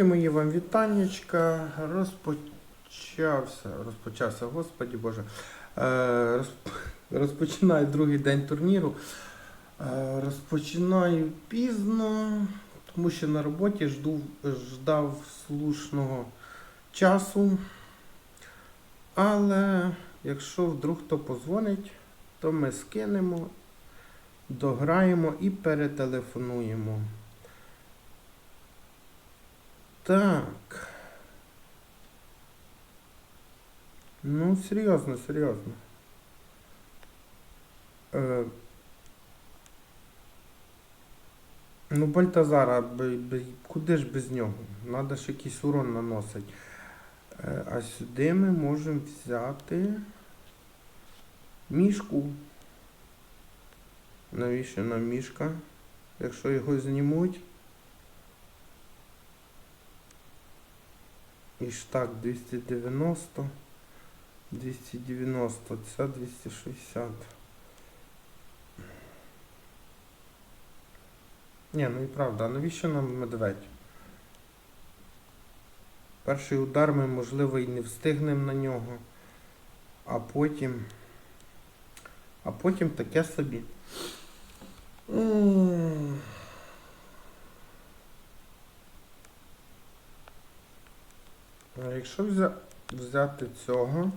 Друзі мої, вам вітаннячка. Розпочався, розпочався, господі Боже. Е, Розпочинаю другий день турніру. Е, Розпочинаю пізно, тому що на роботі жду, ждав слушного часу. Але якщо вдруг хто позвонить, то ми скинемо, дограємо і перетелефонуємо. Так. Ну, серйозно, серйозно. Е, ну, Бальтазара, куди ж без нього? Надо ж якийсь урон наносить. Е, а сюди ми можемо взяти мішку. Навіщо нам мішка? Якщо його знімуть. І штак 290, 290, це 260. Ні, ну і правда, а навіщо нам медведь? Перший удар ми, можливо, і не встигнемо на нього, а потім. А потім таке собі. М. А якщо взяти цього,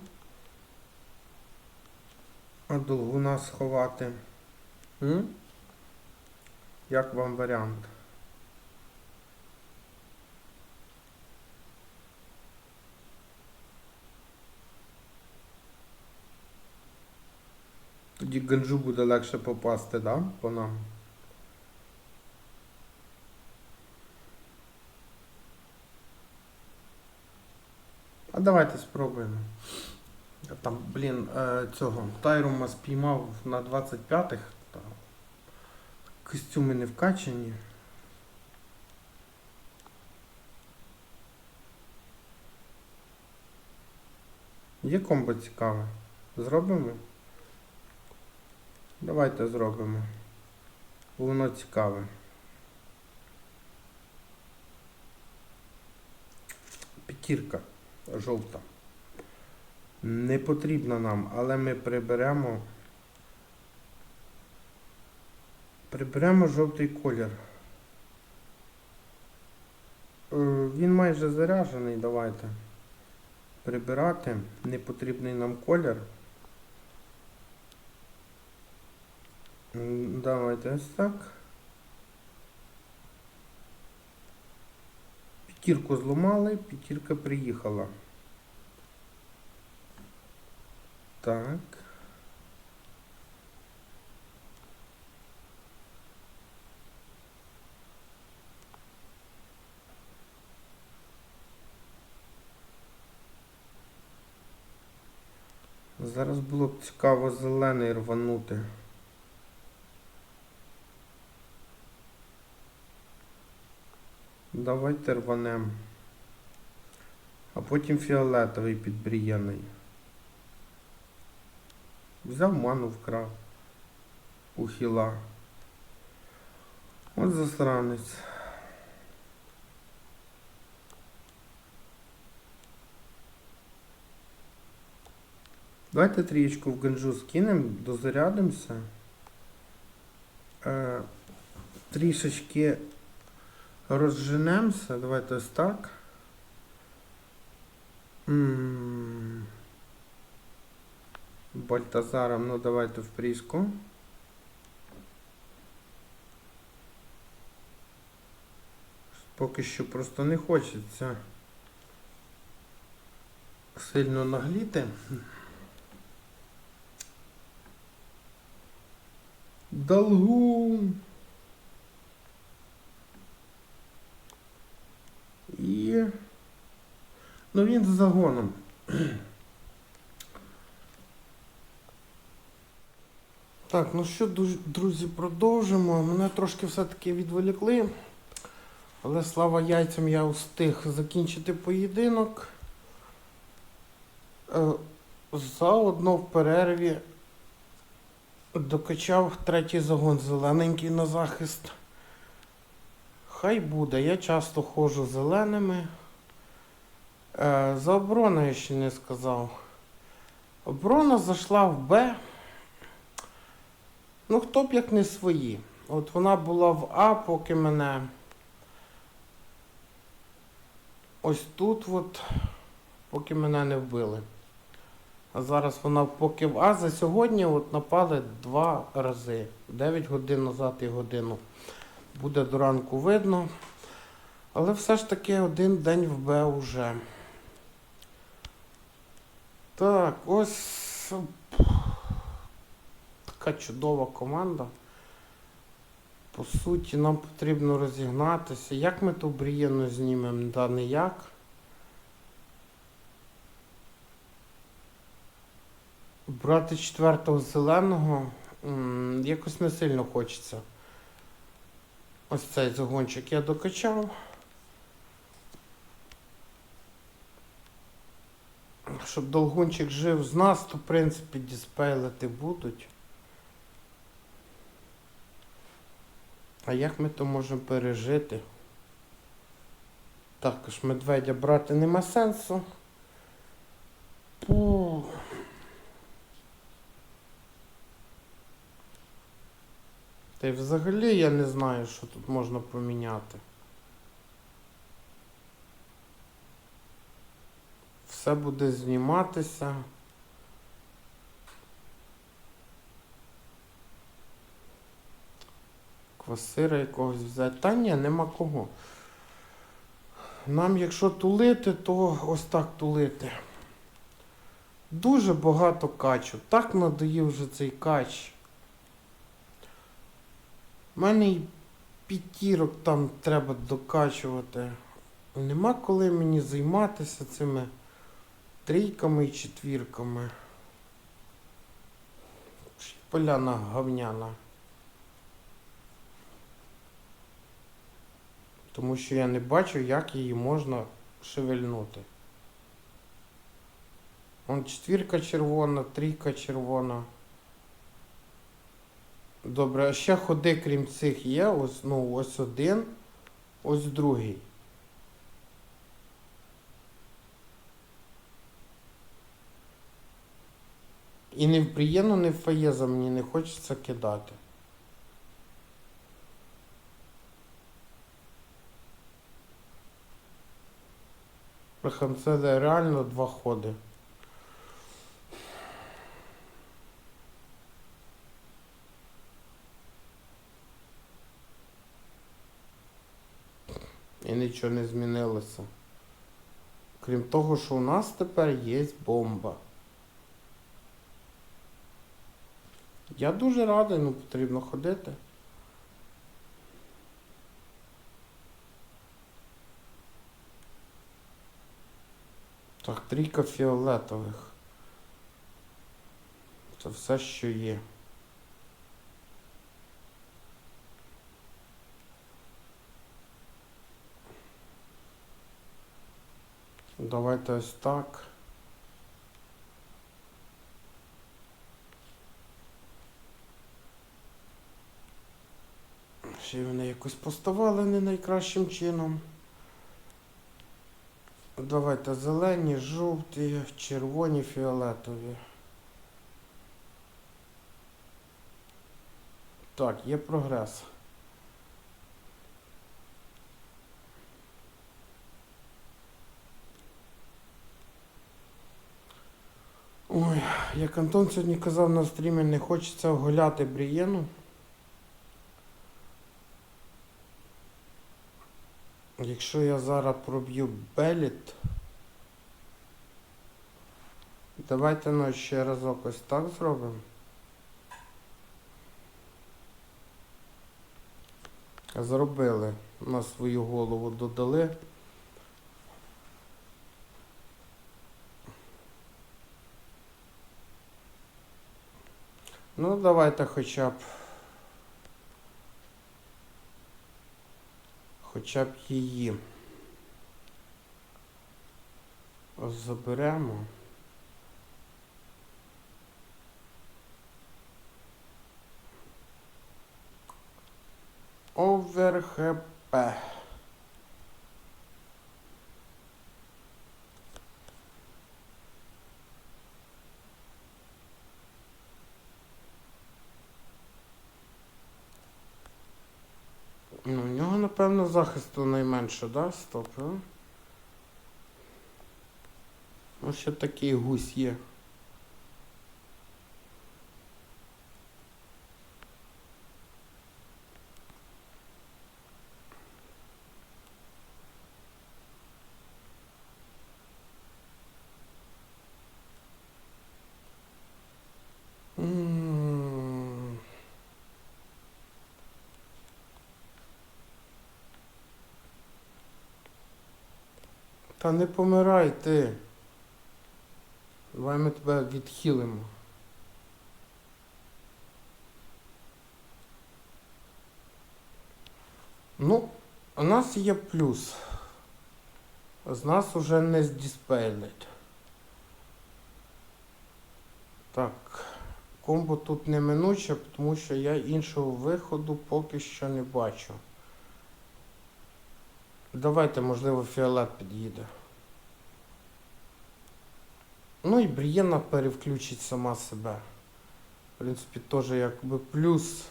а долгуна сховати, м? як вам варіант? Тоді ганджу буде легше попасти, да? По нам. Давайте спробуємо. Там, блін, е, цього Тайрума спіймав на 25-х. Та Костюми не вкачані. Є комбо цікаве. Зробимо? Давайте зробимо. Воно цікаве. П'ятірка жовта. Не потрібна нам, але ми приберемо. Приберемо жовтий колір. Е, Він майже заряджений, давайте. Прибирати непотрібний нам колір. Давайте ось так. П'ятірку зламали, п'ятірка приїхала. Так. Зараз було б цікаво зелений рванути. Давайте рванем. А потім фіолетовий підбріяний. Взяв ману вкрав. У хіла. От засранець. Давайте трієчку в ганджу скинемо, дозарядимося. Е, трішечки розженемося. Давайте ось так. М. Бальтазаром, ну давайте в пріску. Поки що просто не хочеться сильно нагліти. Долгу. І. Ну він з загоном. Так, ну що, друзі, продовжимо. Мене трошки все-таки відволікли. Але слава яйцям я встиг закінчити поєдинок. Е, Заодно в перерві докачав третій загон зелененький на захист. хай буде. Я часто ходжу зеленими. Е, за оборону я ще не сказав. Оборона зайшла в Б. Ну, хто б як не свої. От вона була в А, поки мене. Ось тут, от, поки мене не вбили. А зараз вона поки в А за сьогодні от напали два рази. 9 годин назад і годину. Буде до ранку видно. Але все ж таки один день в Б уже. Так, ось така чудова команда. По суті, нам потрібно розігнатися. Як ми ту брієну знімемо? Да ніяк. Брати четвертого зеленого якось не сильно хочеться. Ось цей загончик я докачав. Щоб долгунчик жив з нас, то в принципі диспейлити будуть. А як ми то можемо пережити? Також медведя брати нема сенсу. Пу. Та й взагалі я не знаю, що тут можна поміняти. Все буде зніматися. Квасира якогось взяти. Та ні, нема кого. Нам, якщо тулити, то ось так тулити. Дуже багато качу. Так надоїв вже цей кач. У мене і п'ятірок там треба докачувати. Нема коли мені займатися цими трійками і четвірками. Поляна говняна. Тому що я не бачу, як її можна шевельнути. Вон четвірка червона, трійка червона. Добре, а ще ходи, крім цих є. Ось, ну, ось один, ось другий. І не в приємно, не в фаєза мені не хочеться кидати. Це реально два ходи. І нічого не змінилося. Крім того, що у нас тепер є бомба. Я дуже радий, ну потрібно ходити. Так, трійка фіолетових. Це все, що є. Давайте ось так. Ще вони якось поставили не найкращим чином. Давайте зелені, жовті, червоні, фіолетові. Так, є прогрес. Ой, як Антон сьогодні казав на стрімі, не хочеться оголяти Брієну. Якщо я зараз проб'ю беліт, давайте ну ще разок ось так зробимо. Зробили на свою голову додали. Ну, давайте хоча б. Хоча б її заберемо. Овер ХП. напевно, захисту найменше, да? Стоп? Ось ще такий гусь є. Та не помирай ти. Давай ми тебе відхилимо. Ну, у нас є плюс. З нас уже не здіспейлять. Так, комбо тут неминуче, тому що я іншого виходу поки що не бачу. Давайте, можливо, фіолет під'їде. Ну і Брієна перевключить сама себе. В принципі, теж якби плюс.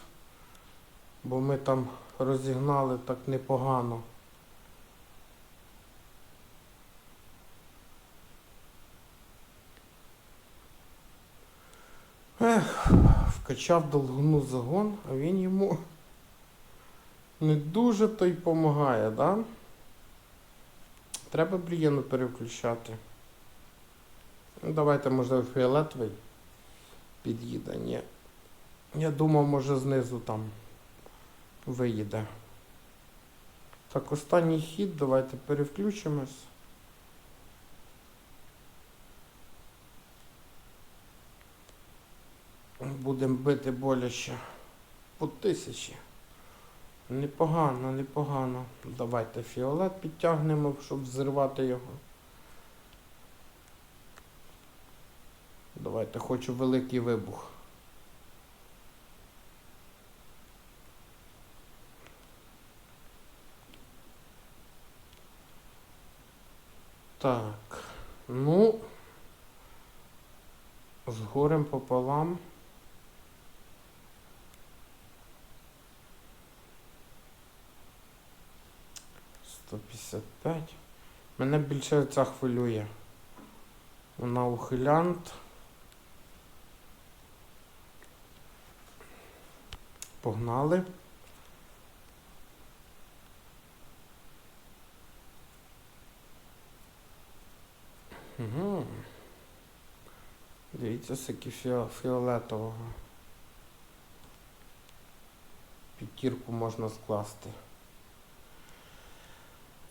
Бо ми там розігнали так непогано. Ех, вкачав долгуну загон, а він йому не дуже то й помагає, да? Треба Брієну переключати. Ну, давайте, можливо, фіолетовий під'їде. Ні. Я думав, може знизу там виїде. Так, останній хід, давайте перевключимось. Будемо бити боляче по тисячі. Непогано, непогано. Давайте фіолет підтягнемо, щоб зірвати його. Давайте хочу великий вибух. Так, ну, з горем пополам. Сто п'ятдесят п'ять. Мене більше ця хвилює. Вона ухилянт. Погнали. Угу. Дивіться, фіо- фіолетового. П'ятірку можна скласти.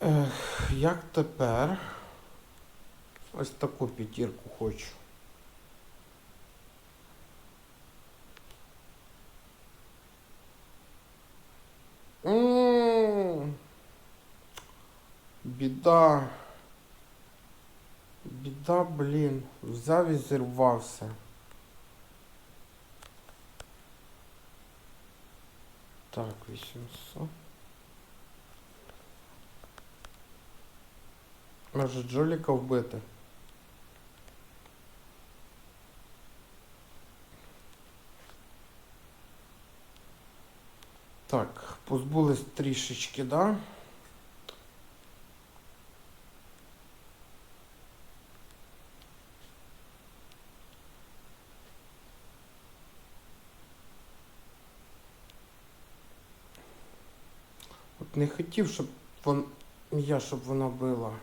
Ех, як тепер? Ось таку п'ятірку хочу. Біда. Біда, блін. Взяв і зірвався. Так, 800. Може Джоліка вбити? Так, позбулись трішечки, да? От не хотів, щоб вон... я, щоб вона била.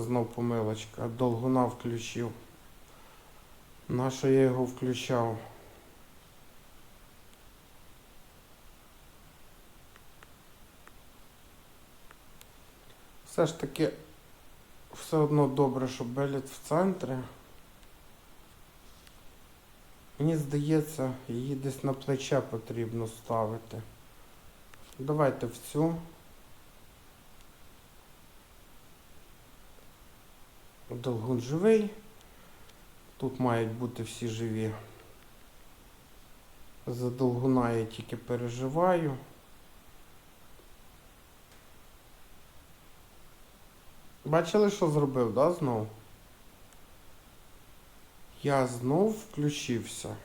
Знов помилочка. Долгуна включив. Нащо я його включав? Все ж таки все одно добре, що Беліт в центрі. Мені здається, її десь на плече потрібно ставити. Давайте в цю. Долгун живий. Тут мають бути всі живі. За долгуна я тільки переживаю. Бачили, що зробив, да, знов? Я знов включився.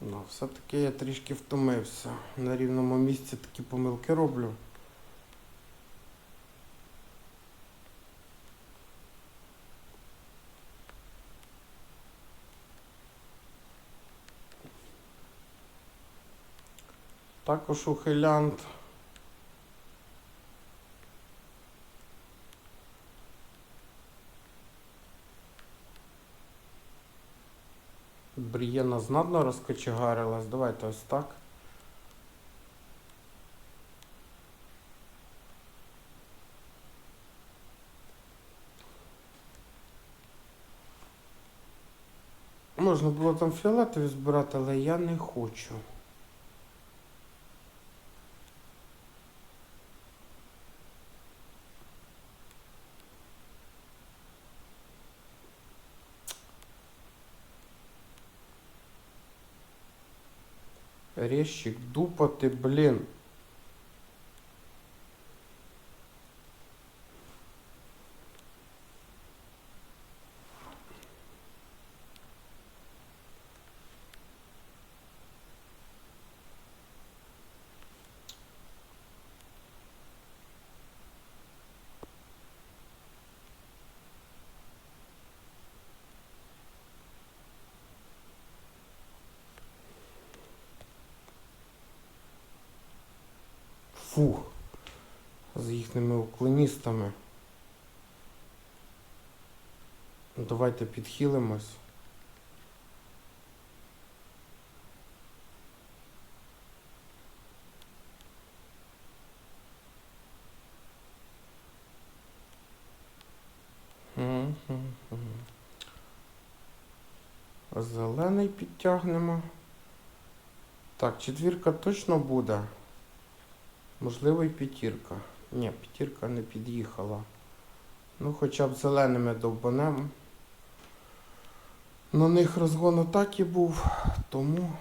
Ну, все-таки я трішки втомився. На рівному місці такі помилки роблю. Також ухилянт. Брієна знатно розкочегарилась. Давайте ось так. Можна було там фіолетові збирати, але я не хочу. Резчик дупа ты Фух. Давайте підхилимось. Зелений підтягнемо. Так, четвірка точно буде. Можливо, і п'ятірка. Ні, п'ятірка не під'їхала. Ну, хоча б зеленими довбанем. На них розгон атаки був, тому.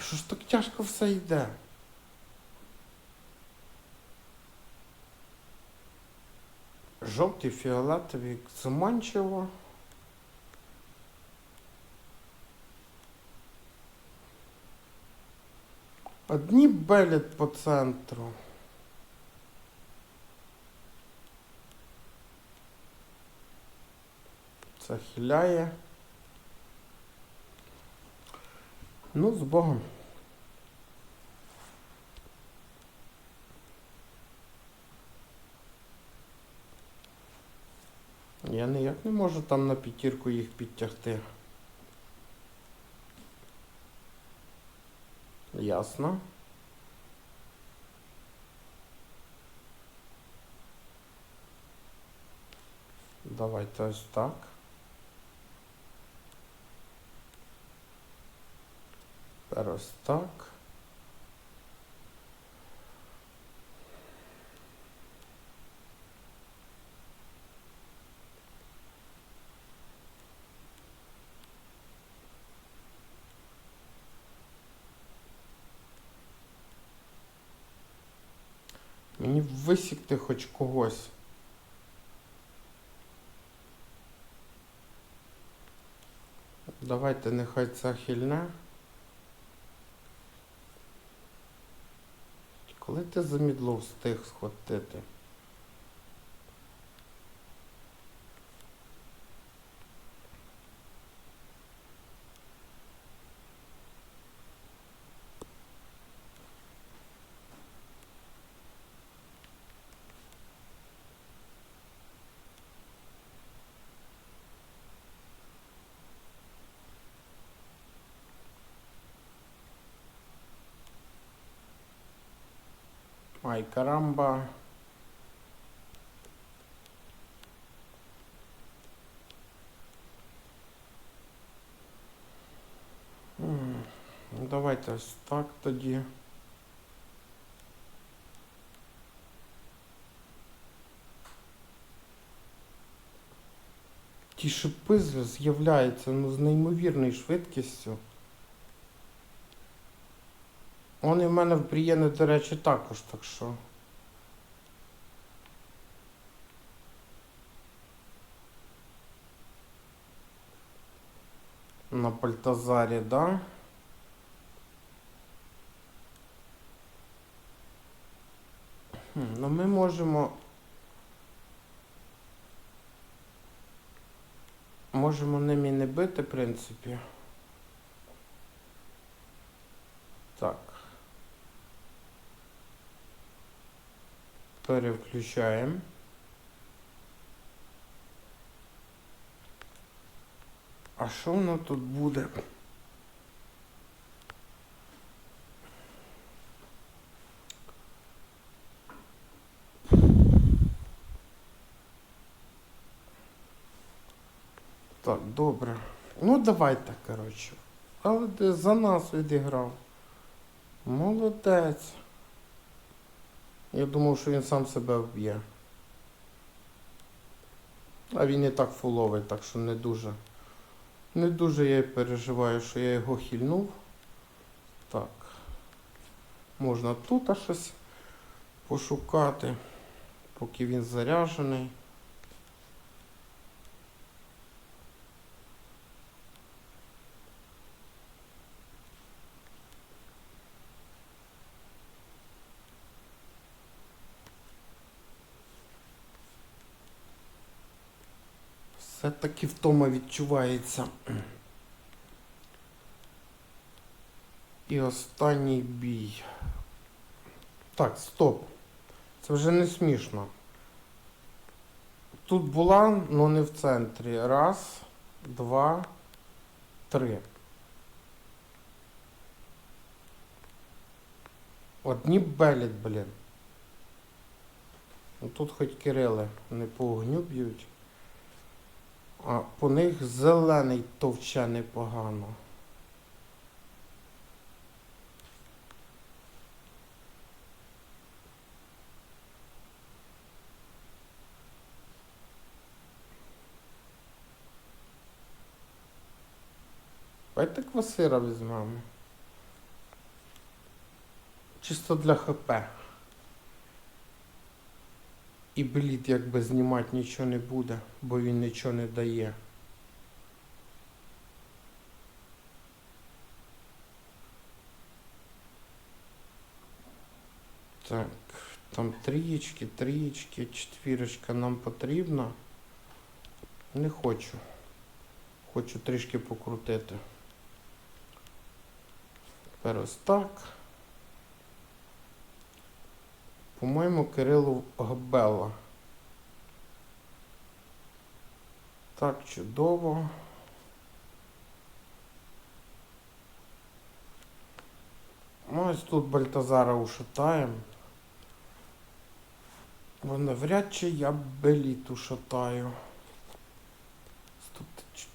Що ж так тяжко все йде? Жовті, фіолетові, заманчиво. Одні белять по центру. Це хиляє. Ну, з Богом. Я ніяк не можу там на п'ятірку їх підтягти. Ясно. Давайте ось так. Зараз так. Мені висікти хоч когось. Давайте нехай це хильне. Коли ти замідло встиг схватити? Ай, карамба. Давайте ось так тоді. Ті шипи з'являються ну, з неймовірною швидкістю. Вони в мене в приємні, до речі, також, так що. На Бальтазарі, да? Ну ми можемо. Можемо ними не бити, в принципі. Так. Переключаємо. А що воно тут буде? Так, добре. Ну давайте, коротше. Але ти за нас відіграв. Молодець. Я думав, що він сам себе вб'є. А він і так фуловий, так що не дуже. Не дуже я переживаю, що я його хильнув. Так. Можна тут щось пошукати, поки він заряджений. Все-таки втома відчувається. І останній бій. Так, стоп. Це вже не смішно. Тут була, але не в центрі. Раз, два, три. Одні белять, блін. Ну, Тут хоч Кирили не по огню б'ють. А по них зелений товче непогано. Давайте квасира візьмемо. Чисто для ХП. І блід якби знімати нічого не буде, бо він нічого не дає. Так, там трієчки, трієчки, четвірочка нам потрібна. Не хочу. Хочу трішки покрутити. Ось так. По-моєму, Кирилу Габела. Так, чудово. Ну, ось тут Бальтазара ушатаємо. Бо навряд чи я беліт ушатаю. Стоп, ти ч-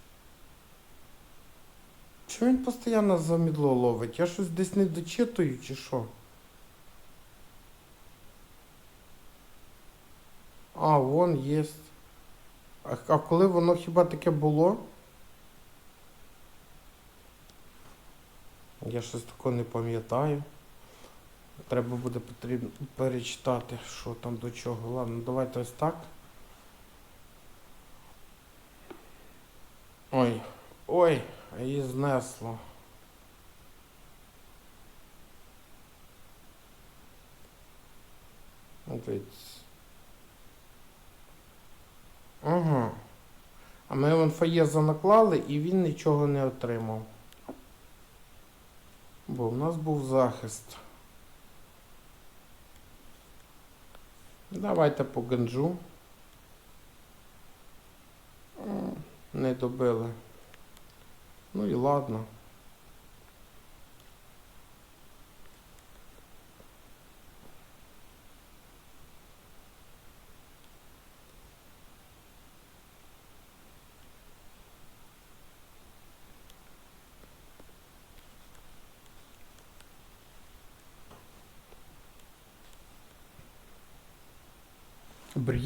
Чому він постійно за мідло ловить? Я щось десь не дочитую чи що? А, вон є. А, а коли воно хіба таке було? Я щось такого не пам'ятаю. Треба буде потрібно перечитати, що там до чого. Ладно, давайте ось так. Ой, ой, її знесло. Дивіться. Ага. А ми вон Фаєза наклали і він нічого не отримав. Бо в нас був захист. Давайте по ганджу. Не добили. Ну і ладно.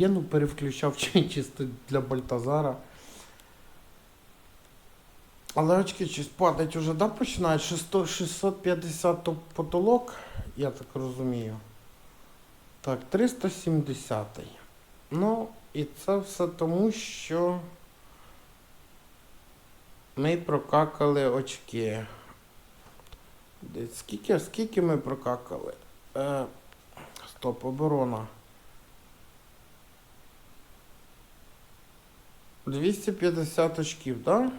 Брієну перевключав чи- чисто для Бальтазара. Але очки щось падать уже, да, починають? 600 650 то потолок, я так розумію. Так, 370. Ну, і це все тому, що ми прокакали очки. Десь Скільки, скільки ми прокакали? Е, стоп, оборона. 250 очків, так? Да?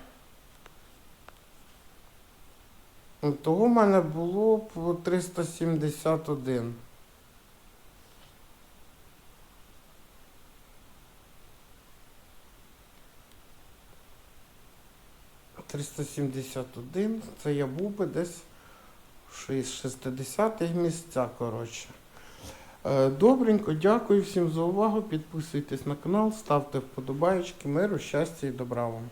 Того в мене було по 371. Триста сімдесят один. Це я був би десь в 60-х місцях, коротше. Е, Добренько, дякую всім за увагу. Підписуйтесь на канал, ставте вподобайки, миру, щастя і добра вам.